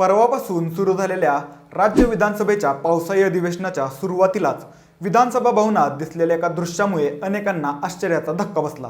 परवापासून सुरू झालेल्या राज्य विधानसभेच्या पावसाळी अधिवेशनाच्या सुरुवातीलाच विधानसभा भवनात दिसलेल्या एका दृश्यामुळे अनेकांना आश्चर्याचा धक्का बसला.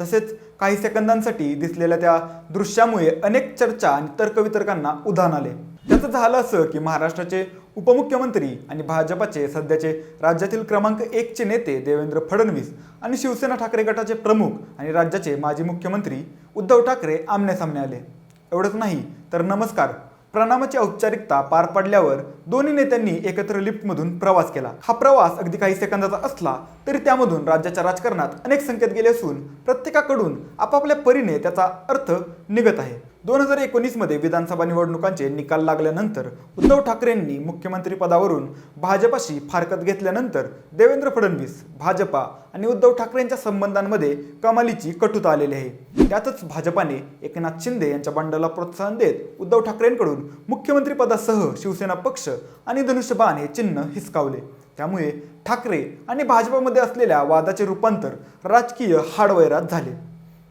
तसेच काही सेकंदांसाठी दिसलेल्या त्या दृश्यामुळे अनेक चर्चा आणि तर्कवितर्कांना उधाण आले. त्याचं झालं असं की महाराष्ट्राचे उपमुख्यमंत्री आणि भाजपाचे सध्याचे राज्यातील क्रमांक एकचे नेते देवेंद्र फडणवीस आणि शिवसेना ठाकरे गटाचे प्रमुख आणि राज्याचे माजी मुख्यमंत्री उद्धव ठाकरे आमने आले. एवढंच नाही तर नमस्कार. प्रणामाची औपचारिकता पार पडल्यावर दोन्ही नेत्यांनी एकत्र लिफ्टमधून प्रवास केला. हा प्रवास अगदी काही सेकंदाचा असला तरी त्यामधून राज्याच्या राजकारणात अनेक संकेत गेले असून प्रत्येकाकडून आपापल्या परीने त्याचा अर्थ निघत आहे. दोन हजार एकोणीसमध्ये विधानसभा निवडणुकांचे निकाल लागल्यानंतर उद्धव ठाकरेंनी मुख्यमंत्रीपदावरून भाजपाशी फारकत घेतल्यानंतर देवेंद्र फडणवीस भाजपा आणि उद्धव ठाकरेंच्या संबंधांमध्ये कमालीची कटुता आलेली आहे. त्यातच भाजपाने एकनाथ शिंदे यांच्या बंडाला प्रोत्साहन देत उद्धव ठाकरेंकडून मुख्यमंत्रीपदासह शिवसेना पक्ष आणि धनुष्यबाण हे चिन्ह हिसकावले. त्यामुळे ठाकरे आणि भाजपामध्ये असलेल्या वादाचे रूपांतर राजकीय हाडवैरात झाले.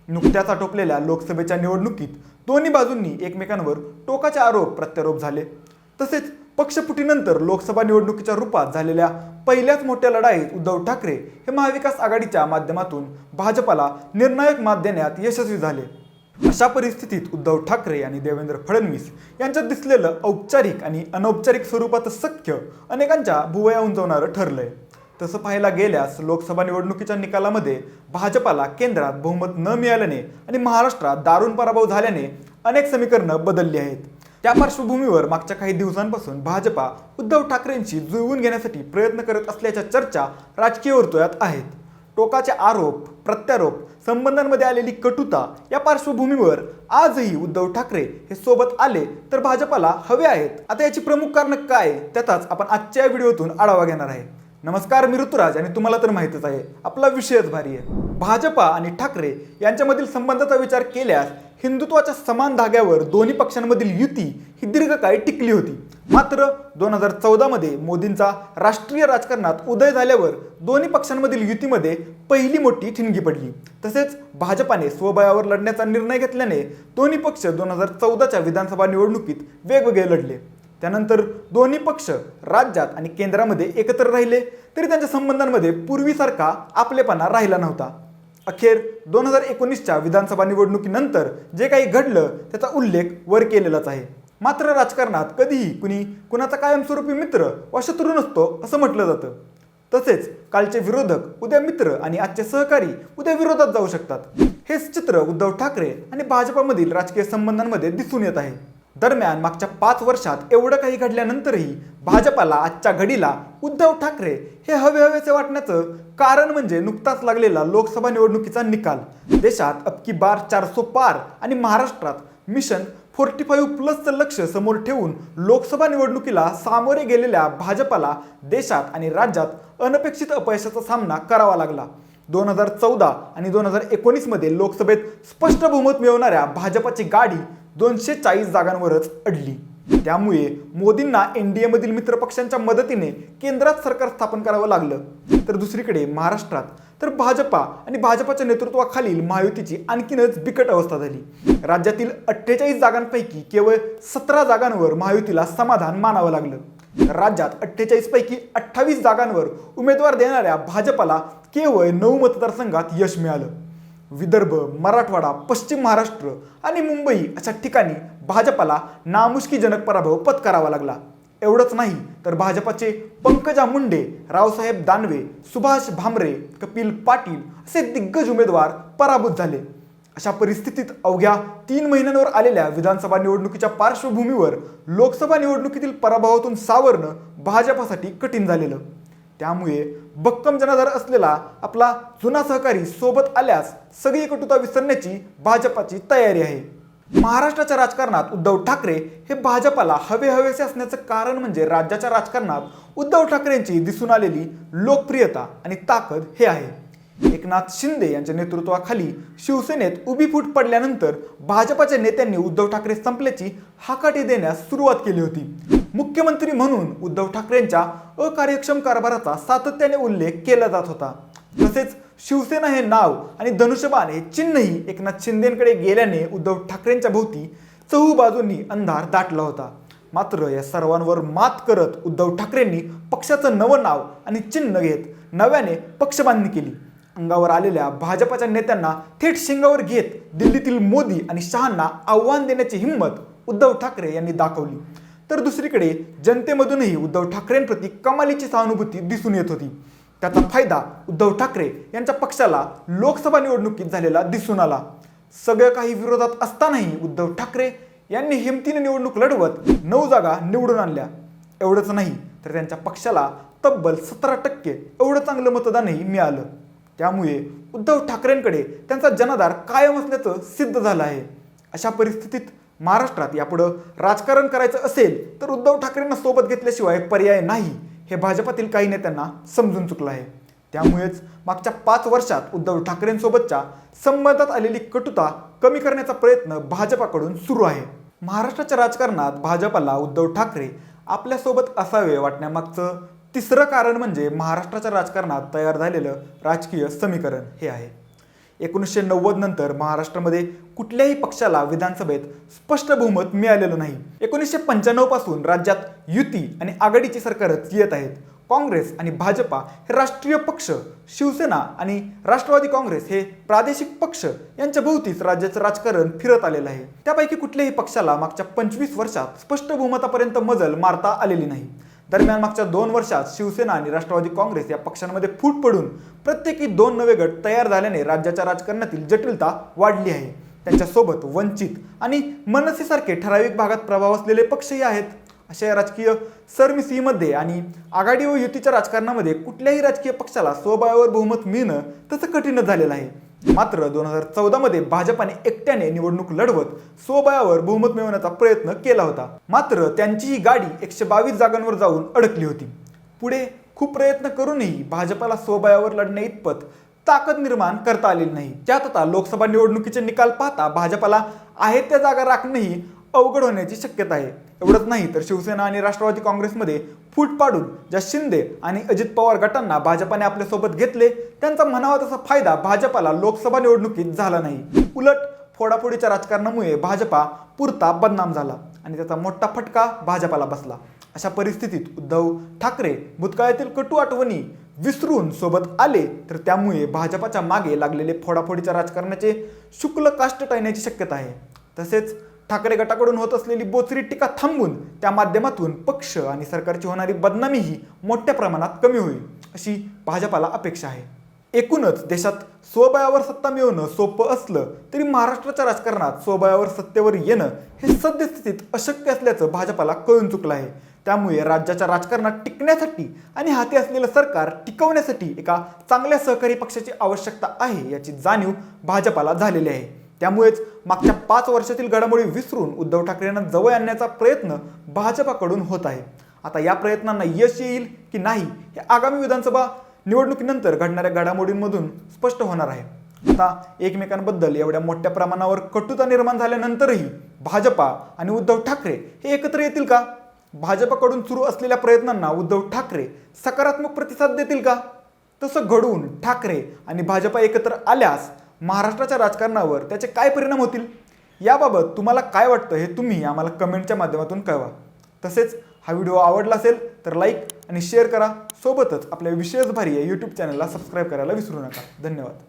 नुकत्याच आटोपलेल्या लोकसभेच्या निवडणुकीत दोन्ही बाजूंनी एकमेकांवर टोकाचे आरोप प्रत्यारोप झाले. तसेच पक्षपुटीनंतर लोकसभा निवडणुकीच्या रूपात झालेल्या पहिल्याच मोठ्या लढाईत उद्धव ठाकरे हे महाविकास आघाडीच्या माध्यमातून भाजपाला निर्णायक मात देण्यात यशस्वी झाले. अशा परिस्थितीत उद्धव ठाकरे आणि देवेंद्र फडणवीस यांच्यात दिसलेलं औपचारिक आणि अनौपचारिक स्वरूपाचं सख्य अनेकांच्या भुवया उंचवणारं ठरलंय. तसं पाहायला गेल्यास लोकसभा निवडणुकीच्या निकालामध्ये भाजपाला केंद्रात बहुमत न मिळाल्याने आणि महाराष्ट्रात दारुण पराभव झाल्याने अनेक समीकरणं बदलली आहेत. त्या पार्श्वभूमीवर मागच्या काही दिवसांपासून भाजपा उद्धव ठाकरेंशी जुळवून घेण्यासाठी प्रयत्न करत असल्याच्या चर्चा राजकीय वर्तुळात आहेत. टोकाचे आरोप प्रत्यारोप संबंधांमध्ये आलेली कटुता या पार्श्वभूमीवर आजही उद्धव ठाकरे हे सोबत आले तर भाजपाला हवे आहेत. आता याची प्रमुख कारण काय? त्याचाच आपण आजच्या या व्हिडिओतून आढावा घेणार आहे. नमस्कार मी ऋतुराज आणि तुम्हाला तर माहितच आहे आपला विषयच भारी आहे. भाजपा आणि ठाकरे यांच्यामधील संबंधाचा विचार केल्यास हिंदुत्वाच्या समान धाग्यावर दोन्ही पक्षांमधील युती ही दीर्घकाळ टिकली होती. मात्र दोन हजार चौदामध्ये मोदींचा राष्ट्रीय राजकारणात उदय झाल्यावर दोन्ही पक्षांमधील युतीमध्ये पहिली मोठी ठिणगी पडली. तसेच भाजपाने स्वबळावर लढण्याचा निर्णय घेतल्याने दोन्ही पक्ष दोन हजार चौदाच्या विधानसभा निवडणुकीत वेगवेगळे लढले. त्यानंतर दोन्ही पक्ष राज्यात आणि केंद्रामध्ये एकत्र राहिले तरी त्यांच्या संबंधांमध्ये पूर्वीसारखा आपलेपणा राहिला नव्हता. अखेर दोन हजार एकोणीसच्या विधानसभा निवडणुकीनंतर जे काही घडलं त्याचा उल्लेख वर केलेलाच आहे. मात्र राजकारणात कधीही कुणी कुणाचा कायमस्वरूपी मित्र वा शत्रू नसतो असं म्हटलं जातं. तसेच कालचे विरोधक उद्या मित्र आणि आजचे सहकारी उद्या विरोधात जाऊ शकतात. हेच चित्र उद्धव ठाकरे आणि भाजपामधील राजकीय संबंधांमध्ये दिसून येत आहे. दरम्यान मागच्या पाच वर्षात एवढं काही घडल्यानंतरही भाजपाला आजच्या घडीला उद्धव ठाकरे हे हवे वाटण्याचं कारण म्हणजे नुकताच लागलेला लोकसभा निवडणुकीचा निकाल. देशात अबकी बार चारसो पार आणि महाराष्ट्रात मिशन फोर्टी फाईव्ह प्लसचं लक्ष समोर ठेवून लोकसभा निवडणुकीला सामोरे गेलेल्या भाजपाला देशात आणि राज्यात अनपेक्षित अपयशाचा सामना करावा लागला. दोन हजार चौदा आणि दोन हजार एकोणीसमध्ये लोकसभेत स्पष्ट बहुमत मिळवणाऱ्या भाजपाची गाडी दोनशे चाळीस जागांवरच अडली. त्यामुळे मोदींना एनडीएमधील मित्रपक्षांच्या मदतीने केंद्रात सरकार स्थापन करावं लागलं. तर दुसरीकडे महाराष्ट्रात तर भाजपा आणि भाजपाच्या नेतृत्वाखालील महायुतीची आणखीनच बिकट अवस्था झाली. राज्यातील अठ्ठेचाळीस जागांपैकी केवळ सतरा जागांवर महायुतीला समाधान मानावं लागलं. राज्यात अठ्ठेचाळीस पैकी अठ्ठावीस जागांवर उमेदवार देणाऱ्या भाजपाला केवळ नऊ मतदारसंघात यश मिळालं. विदर्भ मराठवाडा पश्चिम महाराष्ट्र आणि मुंबई अशा ठिकाणी भाजपाला नामुष्कीजनक पराभव पत्करावा लागला. एवढंच नाही तर भाजपाचे पंकजा मुंडे रावसाहेब दानवे सुभाष भामरे कपिल पाटील असे दिग्गज उमेदवार पराभूत झाले. अशा परिस्थितीत अवघ्या तीन महिन्यांवर आलेल्या विधानसभा निवडणुकीच्या पार्श्वभूमीवर लोकसभा निवडणुकीतील पराभवातून सावरणं भाजपासाठी कठीण झालेलं. त्यामुळे भक्कम जनाधार असलेला आपला जुना सहकारी सोबत आल्यास सगळी कटुता विसरण्याची भाजपाची तयारी आहे. महाराष्ट्राच्या राजकारणात उद्धव ठाकरे हे भाजपाला हवे हवेसे असण्याचं कारण म्हणजे राज्याच्या राजकारणात उद्धव ठाकरेंची दिसून आलेली लोकप्रियता आणि ताकद हे आहे. एकनाथ शिंदे यांच्या नेतृत्वाखाली शिवसेनेत उभी फूट पडल्यानंतर भाजपाच्या नेत्यांनी उद्धव ठाकरे संपल्याची हाकाटी देण्यास सुरुवात केली होती. मुख्यमंत्री म्हणून उद्धव ठाकरेंच्या अकार्यक्षम कारभाराचा सातत्याने उल्लेख केला जात होता. तसेच शिवसेना हे नाव आणि धनुष्यबाण हे चिन्हही एकनाथ शिंदेकडे गेल्याने उद्धव ठाकरेंच्या भोवती चहू बाजूंनी अंधार दाटला होता. मात्र या सर्वांवर मात करत उद्धव ठाकरेंनी पक्षाचं नवं नाव आणि चिन्ह घेत नव्याने पक्षबांधणी केली. अंगावर आलेल्या भाजपाच्या नेत्यांना थेट शिंगावर घेत दिल्लीतील मोदी आणि शहांना आव्हान देण्याची हिंमत उद्धव ठाकरे यांनी दाखवली. तर दुसरीकडे जनतेमधूनही उद्धव ठाकरेंप्रती कमालीची सहानुभूती दिसून येत होती. त्याचा फायदा उद्धव ठाकरे यांच्या पक्षाला लोकसभा निवडणुकीत झालेला दिसून आला. सगळं काही विरोधात असतानाही उद्धव ठाकरे यांनी हिमतीने निवडणूक लढवत नऊ जागा निवडून आणल्या. एवढंच नाही तर त्यांच्या पक्षाला तब्बल सतरा टक्के एवढं चांगलं मतदानही मिळालं. त्यामुळे उद्धव ठाकरेंकडे त्यांचा जनाधार कायम असल्याचं सिद्ध झालं आहे. अशा परिस्थितीत महाराष्ट्रात यापुढं राजकारण करायचं असेल तर उद्धव ठाकरेंना सोबत घेतल्याशिवाय पर्याय नाही हे भाजपातील काही नेत्यांना समजून चुकलं आहे. त्यामुळेच मागच्या पाच वर्षात उद्धव ठाकरेंसोबतच्या संबंधात आलेली कटुता कमी करण्याचा प्रयत्न भाजपाकडून सुरू आहे. महाराष्ट्राच्या राजकारणात भाजपाला उद्धव ठाकरे आपल्यासोबत असावे वाटण्यामागचं तिसरं कारण म्हणजे महाराष्ट्राच्या राजकारणात तयार झालेलं राजकीय समीकरण हे आहे. एकोणीसशे नव्वद नंतर महाराष्ट्रामध्ये कुठल्याही पक्षाला विधानसभेत स्पष्ट बहुमत मिळालेलं नाही. एकोणीसशे पंच्याण्णवपासून राज्यात युती आणि आघाडीची सरकारच येत आहेत. काँग्रेस आणि भाजपा हे राष्ट्रीय पक्ष शिवसेना आणि राष्ट्रवादी काँग्रेस हे प्रादेशिक पक्ष यांच्या भोवतीच राज्याचं राजकारण फिरत आलेलं आहे. त्यापैकी कुठल्याही पक्षाला मागच्या पंचवीस वर्षात स्पष्ट बहुमतापर्यंत मजल मारता आलेली नाही. दरम्यान मागच्या दोन वर्षात शिवसेना आणि राष्ट्रवादी काँग्रेस या पक्षांमध्ये फूट पडून प्रत्येकी दोन नवे गट तयार झाल्याने राज्याच्या राजकारणातील जटिलता वाढली आहे. त्यांच्यासोबत वंचित आणि मनसेसारखे ठराविक भागात प्रभाव असलेले पक्षही आहेत. अशा या राजकीय सरमिसीमध्ये आणि आघाडी व युतीच्या राजकारणामध्ये कुठल्याही राजकीय पक्षाला स्वबळावर बहुमत मिळणं तसं कठीणच झालेलं आहे. मात्र दोन हजार चौदामध्ये भाजपाने एकट्याने निवडणूक लढवत स्वबळावर बहुमत मिळवण्याचा प्रयत्न केला होता. मात्र त्यांची ही गाडी एकशे बावीस जागांवर जाऊन अडकली होती. पुढे खूप प्रयत्न करूनही भाजपाला स्वबळावर लढण्या इतपत ताकद निर्माण करता आलेली नाही. त्यात आता लोकसभा निवडणुकीचे निकाल पाहता भाजपाला आहेत त्या जागा राखणंही अवघड होण्याची शक्यता आहे. एवढंच नाही तर शिवसेना आणि राष्ट्रवादी काँग्रेसमध्ये फूट पाडून ज्या शिंदे आणि अजित पवार गटांना भाजपाने आपल्यासोबत घेतले त्यांचा म्हणावा तसा फायदा भाजपाला लोकसभा निवडणुकीत झाला नाही. उलट फोडाफोडीच्या राजकारणामुळे भाजपा पुरता बदनाम झाला आणि त्याचा मोठा फटका भाजपाला बसला. अशा परिस्थितीत उद्धव ठाकरे भूतकाळातील कटू आठवणी विसरून सोबत आले तर त्यामुळे भाजपाच्या मागे लागलेले फोडाफोडीच्या राजकारणाचे शुक्ल काष्ट टाळण्याची शक्यता आहे. तसेच ठाकरे गटाकडून होत असलेली बोचरी टीका थांबून त्या माध्यमातून पक्ष आणि सरकारची होणारी बदनामीही मोठ्या प्रमाणात कमी होईल अशी भाजपाला अपेक्षा आहे. एकूणच देशात स्वबळावर सत्ता मिळवणं सोपं असलं तरी महाराष्ट्राच्या राजकारणात स्वबळावर सत्तेवर येणं हे सद्यस्थितीत अशक्य असल्याचं भाजपाला कळून चुकलं आहे. त्यामुळे राज्याच्या राजकारणात टिकण्यासाठी आणि हाती असलेलं सरकार टिकवण्यासाठी एका चांगल्या सहकारी पक्षाची आवश्यकता आहे याची जाणीव भाजपाला झालेली आहे. त्यामुळेच मागच्या पाच वर्षातील घडामोडी विसरून उद्धव ठाकरेंना जवळ आणण्याचा प्रयत्न भाजपाकडून होत आहे. आता या प्रयत्नांना यश येईल की नाही हे आगामी विधानसभा निवडणुकीनंतर घडणाऱ्या घडामोडींमधून स्पष्ट होणार आहे. आता एकमेकांबद्दल एवढ्या मोठ्या प्रमाणावर कटुता निर्माण झाल्यानंतरही भाजपा आणि उद्धव ठाकरे हे एकत्र येतील का? भाजपाकडून सुरू असलेल्या प्रयत्नांना उद्धव ठाकरे सकारात्मक प्रतिसाद देतील का? तसं घडवून ठाकरे आणि भाजपा एकत्र आल्यास महाराष्ट्राच्या राजकारणावर त्याचे काय परिणाम होतील? याबाबत तुम्हाला काय वाटतं हे तुम्ही आम्हाला कमेंटच्या माध्यमातून कळवा. तसेच हा व्हिडिओ आवडला असेल तर लाईक आणि शेअर करा. सोबतच आपल्या विशेष भारी या यूट्यूब चॅनलला सबस्क्राईब करायला विसरू नका. धन्यवाद.